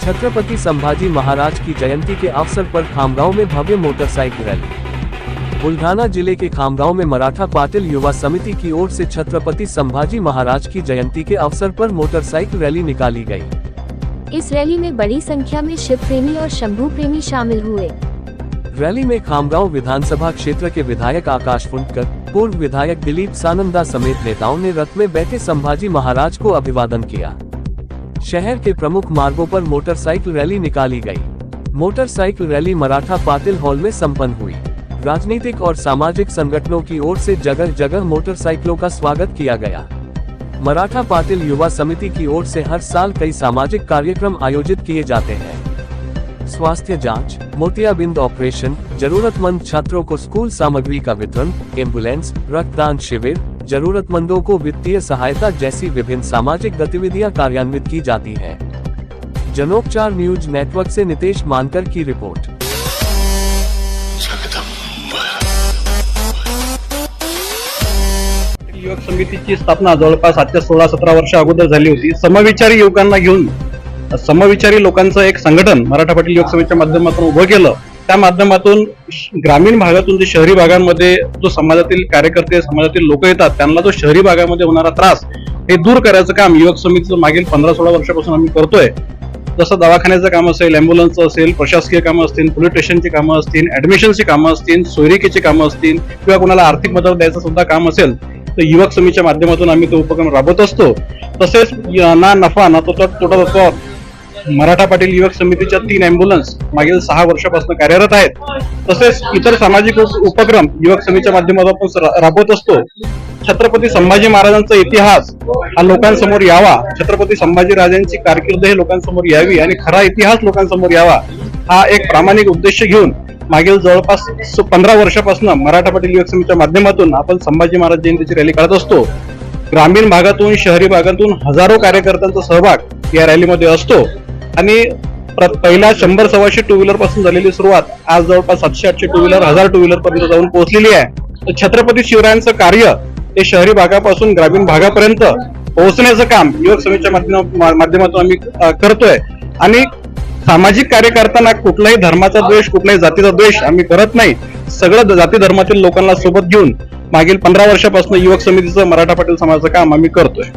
छत्रपति संभाजी महाराज की जयंती के अवसर पर खामगांव में भव्य मोटरसाइकिल रैली। बुल्ढाना ज़िले के खामगांव में मराठा पाटिल युवा समिति की ओर से छत्रपति संभाजी महाराज की जयंती के अवसर पर मोटरसाइकिल रैली निकाली गई। इस रैली में बड़ी संख्या में शिव प्रेमी और शंभू प्रेमी शामिल हुए। रैली में खामगांव विधानसभा क्षेत्र के विधायक आकाश फुंडकर पूर्व विधायक दिलीप सानंदा समेत नेताओं ने रथ में बैठे संभाजी महाराज को अभिवादन किया। शहर के प्रमुख मार्गों पर मोटरसाइकिल रैली निकाली गई। Motorcycle rally Maratha Patil hall में संपन्न हुई। राजनीतिक और सामाजिक संगठनों की ओर से जगह जगह मोटरसाइकिलों का स्वागत किया गया। मराठा पाटिल युवा समिति की ओर से हर साल कई सामाजिक कार्यक्रम आयोजित किए जाते हैं। स्वास्थ्य जाँच, मोतियाबिंद ऑपरेशन, जरूरतमंद छात्रों को स्कूल सामग्री का वितरण, एंबुलेंस, रक्तदान शिविर जरूरतमंदों को वित्तीय सहायता जैसी विभिन्न सामाजिक गतिविधियाँ कार्यान्वित की जाती है। जनोपचार न्यूज़ नेटवर्क से नितेश मानकर की रिपोर्ट। युवक समितीची स्थापना जवळपास आजच्या सोळा, सतरा वर्ष अगोदर होती. समविचारी युवकांना घेऊन, समविचारी लोकांचं एक संघटन मराठा पाटील युवक माध्यमातून उभं केलं. त्या माध्यमातून श- ग्रामीण भागातून जे शहरी भागांमध्ये जो समाजातील कार्यकर्ते समाजातील लोक येतात त्यांना जो शहरी भागामध्ये होणारा त्रास हे दूर करायचं काम युवक समितीचं मागील पंधरा सोळा वर्षापासून आम्ही करतोय. जसं दवाखान्याचं काम असेल अँब्युलन्सचं असेल प्रशासकीय कामं असतील पोलीस स्टेशनची कामं असतील ऍडमिशनची कामं असतील सोयरिकेची कामं असतील किंवा कोणाला आर्थिक मदत द्यायचं सुद्धा काम असेल तर युवक समितीच्या माध्यमातून आम्ही तो उपक्रम राबवत असतो. तसेच ना नफा ना तो तोटा तत्व मराठा पाटील युवक समितीच्या तीन अँब्युलन्स मागील सहा वर्षापासून कार्यरत आहेत. तसेच इतर सामाजिक उपक्रम युवक समितीच्या माध्यमातून राबवत असतो. छत्रपती संभाजी महाराजांचा इतिहास हा लोकांसमोर यावा. छत्रपती संभाजी राजांची कारकीर्द हे लोकांसमोर यावी आणि खरा इतिहास लोकांसमोर यावा हा एक प्रामाणिक उद्देश घेऊन मागील जवळपास पंधरा वर्षापासून मराठा पाटील युवक समितीच्या माध्यमातून आपण संभाजी महाराज जयंतीची रॅली काढत असतो. ग्रामीण भागातून शहरी भागातून हजारो कार्यकर्त्यांचा सहभाग या रॅलीमध्ये असतो. आणि पहिल्या शंभर सव्वाशे टू व्हीलरपासून झालेली सुरुवात आज जवळपास सातशे आठशे टू व्हीलर हजार टू व्हीलर पर्यंत जाऊन पोहोचलेली आहे. तर छत्रपती शिवरायांचं कार्य हे शहरी भागापासून ग्रामीण भागापर्यंत पोहोचण्याचं काम युवक समितीच्या माध्यमातून आम्ही करतोय. आणि सामाजिक कार्य करताना कुठलाही धर्माचा द्वेष कुठल्याही जातीचा द्वेष आम्ही करत नाही. सगळं जाती धर्मातील लोकांना सोबत घेऊन मागील पंधरा वर्षापासून युवक समितीचं मराठा पाटील समाजाचं काम आम्ही करतोय.